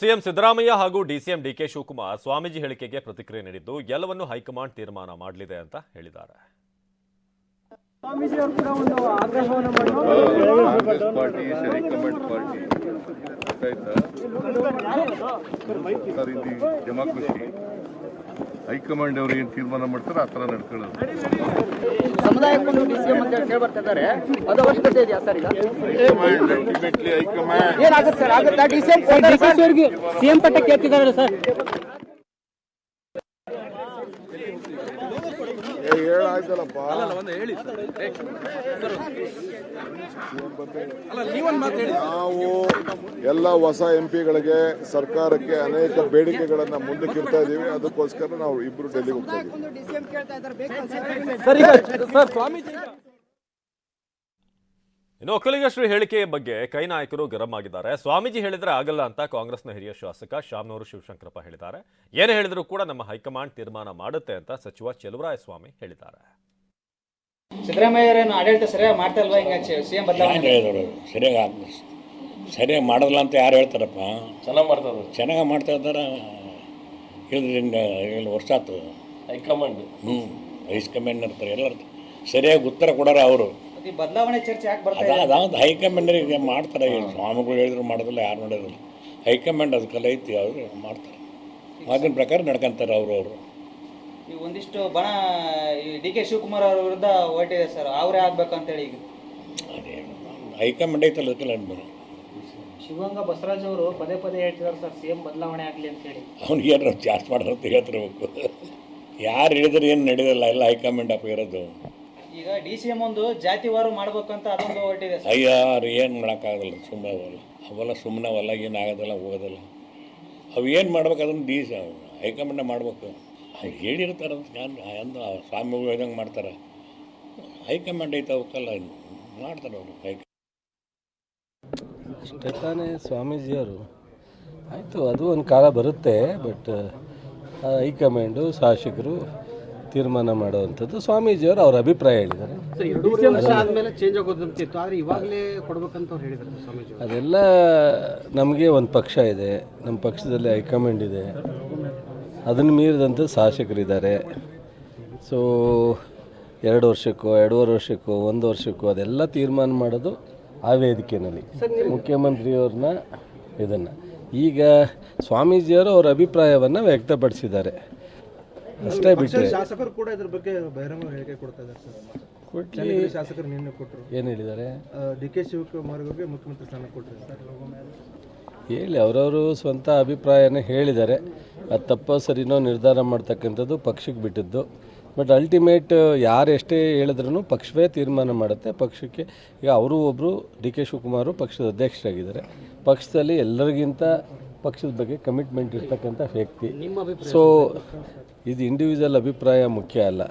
CM Siddaramaiah ಹಾಗೂ DCM DK Shivakumar Swamiji ಹೇಳಿಕೆಗೆ ಪ್ರತಿಕ್ರಿಯೆ ನೀಡಿದ್ದು ಎಲ್ಲವನ್ನು ಹೈಕಮಾಂಡ್ ತೀರ್ಮಾನ ಮಾಡಲಿದೆ ಅಂತ ಹೇಳಿದ್ದಾರೆ. ಡೆಮಾಕ್ರಸಿ ಹೈಕಮಾಂಡ್ ಅವರು ಏನ್ ತೀರ್ಮಾನ ಮಾಡ್ತಾರೆ ಆ ತರ ನಡ್ಕೊಳ್ಳೋದು. ಸಮುದಾಯ ಡಿಸಿಎಂ ಅಂತ ಹೇಳಿ ಅದು ಅವಶ್ಯಕತೆ ಇದೆಯಾ ಸರ್ ಈಗ? High command ultimately high command. ಏನಾಗುತ್ತೆ ಸರ್? ಆಗುತ್ತಾ? ಡಿಸಿಎಂ ಸಿಎಂ ಪಟ್ಟ ಕೇಳ್ತಿದ್ದಾರೆ ಸರ್. ಹೇಳಾಯ್ತಲ್ಲಪ್ಪ ನಾವು ಎಲ್ಲ ಹೊಸ ಎಂ ಪಿಗಳಿಗೆ ಸರ್ಕಾರಕ್ಕೆ ಅನೇಕ ಬೇಡಿಕೆಗಳನ್ನ ಮುಂದಕ್ಕಿರ್ತಾ ಇದ್ದೀವಿ. ಅದಕ್ಕೋಸ್ಕರ ನಾವು ಇಬ್ರು ಡೆಲ್ಲಿಗೆ ಹೋಗ್ತಾ ಇದ್ದೀವಿ ಸರ್ ಈಗ ಸರ್ ಸ್ವಾಮೀಜಿ ಇನ್ನು ಒಕ್ಕಲಿಗಶ್ರೀ ಹೇಳಿಕೆ ಬಗ್ಗೆ ಕೈ ನಾಯಕರು ಗರಂ ಆಗಿದ್ದಾರೆ. ಸ್ವಾಮೀಜಿ ಹೇಳಿದ್ರೆ ಆಗಲ್ಲ ಅಂತ ಕಾಂಗ್ರೆಸ್ನ ಹಿರಿಯ ಶಾಸಕ ಶಾಮನೂರು ಶಿವಶಂಕರಪ್ಪ ಹೇಳಿದ್ದಾರೆ. ಏನು ಹೇಳಿದರೂ ಕೂಡ ನಮ್ಮ ಹೈಕಮಾಂಡ್ ತೀರ್ಮಾನ ಮಾಡುತ್ತೆ ಅಂತ ಸಚಿವ ಚೆಲುವರಾಯಸ್ವಾಮಿ ಹೇಳಿದ್ದಾರೆ. ಸಿದ್ದರಾಮಯ್ಯರೇನು ಆಡಳಿತ ಸರಿಯಾಗಿ ಮಾಡ್ತಾ ಇಲ್ವಾ? ಹಿಂಗೆ ಸಿಎಂ ಬದಲಾವಣೆ ಸರಿಯಾಗಿ ಸರಿಯಾಗಿ ಮಾಡೋದಿಲ್ಲ ಅಂತ ಯಾರು ಹೇಳ್ತಾರಪ್ಪ? ಚೆನ್ನಾಗಿ ಮಾಡ್ತಾರೆ ಚೆನ್ನಾಗಿ ಮಾಡ್ತಾ ಇದ್ದಾರೆ? ಇಲ್ಲದ್ರಿಂದ ಏಳು ವರ್ಷ ಆಯ್ತು ಹೈಕಮಾಂಡ್. ಹ್ಞೂ ಹೈಕಮಾಂಡ್ ಇರ್ತಾರೆ ಎಲ್ಲರೂ ಸರಿಯಾಗಿ ಉತ್ತರ ಕೊಡೋರು ಅವರು. ಈ ಬದಲಾವಣೆ ಚರ್ಚೆ ಯಾಕೆ ಬರ್ತಾ ಇದೆ? ಅದಾவது ಹೈಕಮಾಂಡ್ರಿಗೆ ಮಾಡ್ತಾರೆ. ಈಗ ಸ್ವಾಮಿಗಳು ಹೇಳಿದ್ರು ಮಾಡೋದಿಲ್ಲ ಯಾರು ಮಾಡೋದಿಲ್ಲ ಹೈಕಮಾಂಡ್ ಅದಕ್ಕೆಲ್ಲ ಐತಿ ಅವರು ಮಾಡ್ತಾರೆ. ಆಗಿನ ಪ್ರಕಾರ ನಡ್ಕೊಂತಾರೆ ಅವರು ಅವರು. ಈ ಒಂದಿಷ್ಟು ಬಣ ಈ ಡಿ ಕೆ ಶಿವಕುಮಾರ್ ಅವ್ರ ವಿರುದ್ಧ ಹೊರಟಿದೆ ಸರ್. ಅವರೇ ಆಗ್ಬೇಕಂತೇಳಿ ಈಗ. ಅದೇ ಹೈಕಮಾಂಡ್ ಐತಲ್ಲ ಅದಕ್ಕೆಲ್ಲ ಅನ್ಬೋದು ಶಿವಗಂಗಾ ಬಸವರಾಜ್ ಅವರು ಪದೇ ಪದೇ ಹೇಳ್ತಿದ್ದಾರೆ ಸರ್ ಸಿಎಂ ಬದಲಾವಣೆ ಆಗಲಿ ಅಂತೇಳಿ ಅವ್ನಿಗೆ ಏನಾರು ಚಾರ್ಜ್ ಮಾಡೋರು ಅಂತ ಹೇಳ್ತಿರ್ಬೇಕು. ಯಾರು ಹೇಳಿದ್ರೆ ಏನು ನಡೆಯೋದಿಲ್ಲ ಎಲ್ಲ ಹೈಕಮಾಂಡ್ ಅಪ್ಪ ಇರೋದು ಈಗ ಡಿ ಸಿ ಎಂ ಒಂದು ಜಾತಿವಾರು ಮಾಡ್ಬೇಕಂತ ಅದೊಂದು ಹೊರಟಿದೆ ಸರ್. ಅಯ್ಯ ಅವ್ರು ಏನು ಮಾಡೋಕ್ಕಾಗಲ್ಲ ಸುಮ್ಮನೆ ಅವಲ್ಲ ಅವೆಲ್ಲ ಸುಮ್ಮನೆ ಅವಲ್ಲ ಏನು ಆಗೋದಿಲ್ಲ ಹೋಗೋದಿಲ್ಲ. ಅವು ಏನು ಮಾಡ್ಬೇಕು ಅದನ್ನು ಡಿ ಸಿ ಹೈಕಮಾಂಡ್ ಮಾಡ್ಬೇಕು. ಅವ್ರು ಹೇಳಿರ್ತಾರೆ ಅಂತ ನಾನು ಸ್ವಾಮಿಗಳು ಹೇಳ್ದಂಗೆ ಮಾಡ್ತಾರೆ. ಹೈಕಮಾಂಡ್ ಐತೆ ಅವಕ್ಕಲ್ಲ ಮಾಡ್ತಾರೆ ಅವರು ಹೈಕ ಅಷ್ಟೇ ತಾನೇ ಸ್ವಾಮೀಜಿಯವರು. ಆಯಿತು ಅದು ಒಂದು ಕಾಲ ಬರುತ್ತೆ ಬಟ್ ಹೈಕಮಾಂಡು ಶಾಸಕರು ತೀರ್ಮಾನ ಮಾಡುವಂಥದ್ದು ಸ್ವಾಮೀಜಿಯವರು ಅವರ ಅಭಿಪ್ರಾಯ ಹೇಳಿದ್ದಾರೆ. ಅದೆಲ್ಲ ನಮಗೆ ಒಂದು ಪಕ್ಷ ಇದೆ. ನಮ್ಮ ಪಕ್ಷದಲ್ಲಿ ಹೈಕಮಾಂಡ್ ಇದೆ. ಅದನ್ನು ಮೀರಿದಂಥ ಶಾಸಕರಿದ್ದಾರೆ. ಸೊ ಎರಡು ವರ್ಷಕ್ಕೋ ಎರಡೂವರೆ ವರ್ಷಕ್ಕೋ ಒಂದು ವರ್ಷಕ್ಕೋ ಅದೆಲ್ಲ ತೀರ್ಮಾನ ಮಾಡೋದು ಆ ವೇದಿಕೆಯಲ್ಲಿ ಮುಖ್ಯಮಂತ್ರಿಯವ್ರನ್ನ ಇದನ್ನು. ಈಗ ಸ್ವಾಮೀಜಿಯವರು ಅವರ ಅಭಿಪ್ರಾಯವನ್ನು ವ್ಯಕ್ತಪಡಿಸಿದ್ದಾರೆ. ಅಷ್ಟೇ ಬಿಟ್ಟರೆ ಶಾಸಕರು ಕೂಡ ಇದ್ರ ಬಗ್ಗೆ ಬಹಿರಂಗ ಹೇಳಿಕೆ ಕೊಡ್ತಾ ಇದ್ದಾರೆ ಸರ್. ಕೊಟ್ಲಿ ಶಾಸಕರು ನಿನ್ನೆ ಕೊಟ್ಟರು ಏನು ಹೇಳಿದ್ದಾರೆ? ಡಿ ಕೆ ಶಿವಕುಮಾರ್ ಅವರಿಗೆ ಮುಖ್ಯಮಂತ್ರಿ ಸ್ಥಾನ ಕೊಟ್ಟರು ಸರ್. ಹೇಳಿ ಅವರವರು ಸ್ವಂತ ಅಭಿಪ್ರಾಯನ ಹೇಳಿದ್ದಾರೆ. ಅದು ತಪ್ಪೋ ಸರಿನೋ ನಿರ್ಧಾರ ಮಾಡ್ತಕ್ಕಂಥದ್ದು ಪಕ್ಷಕ್ಕೆ ಬಿಟ್ಟಿದ್ದು. ಬಟ್ ಅಲ್ಟಿಮೇಟ್ ಯಾರು ಎಷ್ಟೇ ಹೇಳಿದ್ರೂ ಪಕ್ಷವೇ ತೀರ್ಮಾನ ಮಾಡುತ್ತೆ. ಪಕ್ಷಕ್ಕೆ ಈಗ ಅವರು ಒಬ್ಬರು ಡಿ ಕೆ ಶಿವಕುಮಾರು ಪಕ್ಷದ ಅಧ್ಯಕ್ಷರಾಗಿದ್ದಾರೆ. ಪಕ್ಷದಲ್ಲಿ ಎಲ್ಲರಿಗಿಂತ ಪಕ್ಷದ ಬಗ್ಗೆ ಕಮಿಟ್ಮೆಂಟ್ ಇರ್ತಕ್ಕಂಥ ವ್ಯಕ್ತಿ. ಸೊ ಇದು ಇಂಡಿವಿಜುವಲ್ ಅಭಿಪ್ರಾಯ ಮುಖ್ಯ ಅಲ್ಲ.